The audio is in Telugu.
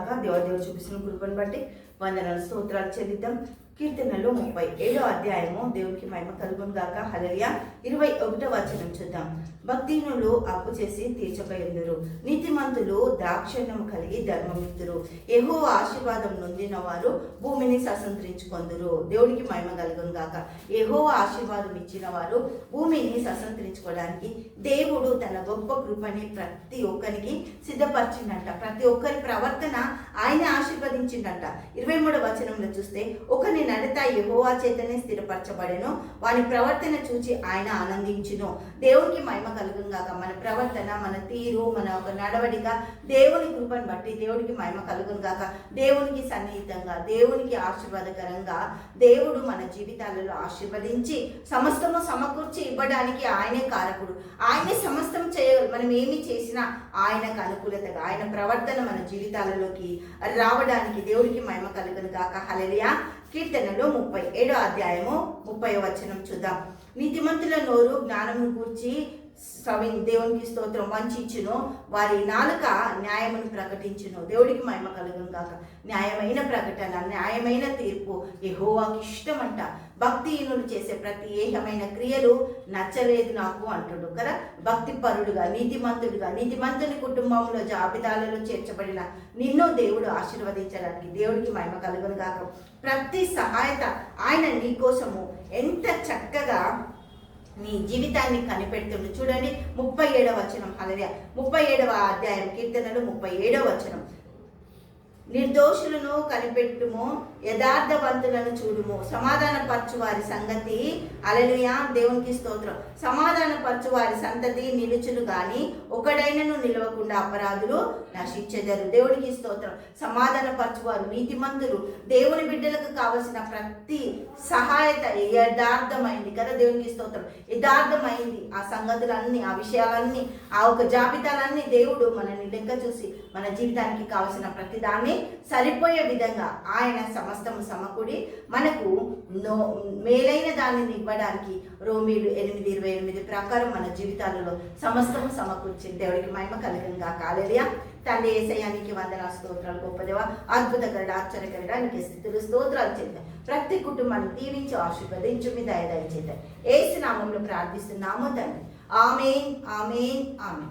గాక దేవాదేవుడు చూపిస్తున్న కృపను బట్టి వందనాలు స్తోత్రాలు చెల్లిద్దాం. కీర్తనలు ముప్పై ఏడో అధ్యాయము దేవునికి మహిమ కలుగును గాక. హలలియ ఇరవై ఒకటో వచనం చూద్దాం. భక్తినులు అప్పు చేసి తీర్చక ఎందురు నీతిమంతులు ద్రాక్షణము కలిగి ధర్మమిత్తురు ఎహో ఆశీర్వాదం నొందిన వారు భూమిని ససంతరించుకొందురు. దేవుడికి మహిమ కలుగును గాక. ఎహో ఆశీర్వాదం ఇచ్చిన వారు భూమిని ససంతరించుకోవడానికి దేవుడు తన గొప్ప కృపని ప్రతి ఒక్కరికి సిద్ధపరిచిందంట ప్రతి ఒక్కరి ప్రవర్తన ఆయన ఆశీర్వదించిందంట ఇరవై మూడో వచనంలో చూస్తే ఒకరిని నడత యహోవా చేతనే స్థిరపరచబడెను. వాని ప్రవర్తన చూచి ఆయన ఆనందించును. దేవునికి మహిమ కలుగుంగాక మన ప్రవర్తన మన తీరు మన ఒక నడవడిక దేవుని కృపను బట్టి దేవుడికి మహిమ కలుగుంగాక దేవునికి సన్నిహితంగా దేవునికి ఆశీర్వాదకరంగా దేవుడు మన జీవితాలలో ఆశీర్వదించి సమస్తము సమకూర్చి ఇవ్వడానికి ఆయనే కారకుడు. ఆయనే సమస్తం చేయ మనం ఏమి చేసినా ఆయనకు అనుకూలతగా ఆయన ప్రవర్తన మన జీవితాలలోకి రావడానికి దేవుడికి మహిమ కలుగును కాక హలలియా కీర్తనలో ముప్పై ఏడో అధ్యాయము ముప్పై వచనం చూద్దాం. నీతిమంతుల నోరు జ్ఞానము గూర్చి సవి దేవునికి స్తోత్రం వంచును వారి నాలుక న్యాయమును ప్రకటించును. దేవుడికి మహిమ కలుగును కాక న్యాయమైన ప్రకటన న్యాయమైన తీర్పు యెహోవాకి ఇష్టమంట. భక్తిహీనులు చేసే ప్రతి ఏహమైన క్రియలు నచ్చలేదు నాకు అంటుడు కదా. భక్తి పరుడుగా నీతిమంతుడుగా నీతిమంతుని కుటుంబంలో జాబితాలలో చేర్చబడిన నిన్ను దేవుడు ఆశీర్వదించడానికి దేవుడికి మహిమ కలుగును కాక ప్రతి సహాయత ఆయన నీ కోసము. ఎంత చక్కగా నీ జీవితాన్ని కనిపెడుతుండు చూడండి. ముప్పై ఏడవ వచనం. అలాగే ముప్పై ఏడవ అధ్యాయం కీర్తనలు ముప్పై ఏడవ వచనం. నిర్దోషులను కనిపెట్టుము యథార్థవంతులను చూడుము. సమాధానపరచు వారి సంగతి అలలుయా దేవునికి స్తోత్రం. సమాధానపరచు వారి సంతతి నిలుచును గాని ఒకడైనను నిలవకుండా అపరాధులు నశించెదరు. దేవునికి స్తోత్రం. సమాధానపరచు వారు నీతిమంతులు. దేవుని బిడ్డలకు కావలసిన ప్రతి సహాయత యథార్థమైంది కదా దేవునికి స్తోత్రం. యథార్థమైంది ఆ సంగతులన్నీ ఆ విషయాలన్నీ ఆ ఒక జాబితాలన్నీ దేవుడు మనల్ని లెక్క చూసి మన జీవితానికి కావలసిన ప్రతిదాన్ని సరిపోయే విధంగా ఆయన సమస్తము సమకూడి మనకు నో మేలైన దానిని ఇవ్వడానికి రోమీలు ఎనిమిది ఇరవై ఎనిమిది ప్రకారం మన జీవితాలలో సమస్తము సమకూర్చింది దేవుడికి మహిమ కలిగినగా కాలేదియా తండ్రి ఏసయానికి వందన స్తోత్రాలు గొప్పదేవా అద్భుతకరుడు ఆశ్చర్యకరుడు ఆయనకి స్థితులు స్తోత్రాలు చేద్దాం ప్రతి కుటుంబాన్ని దీవించి ఆశీర్వదించు మీ దయదయ చేద్దాం ఏసు నామంలో ప్రార్థిస్తున్నాము తండ్రి. Amen amen amen.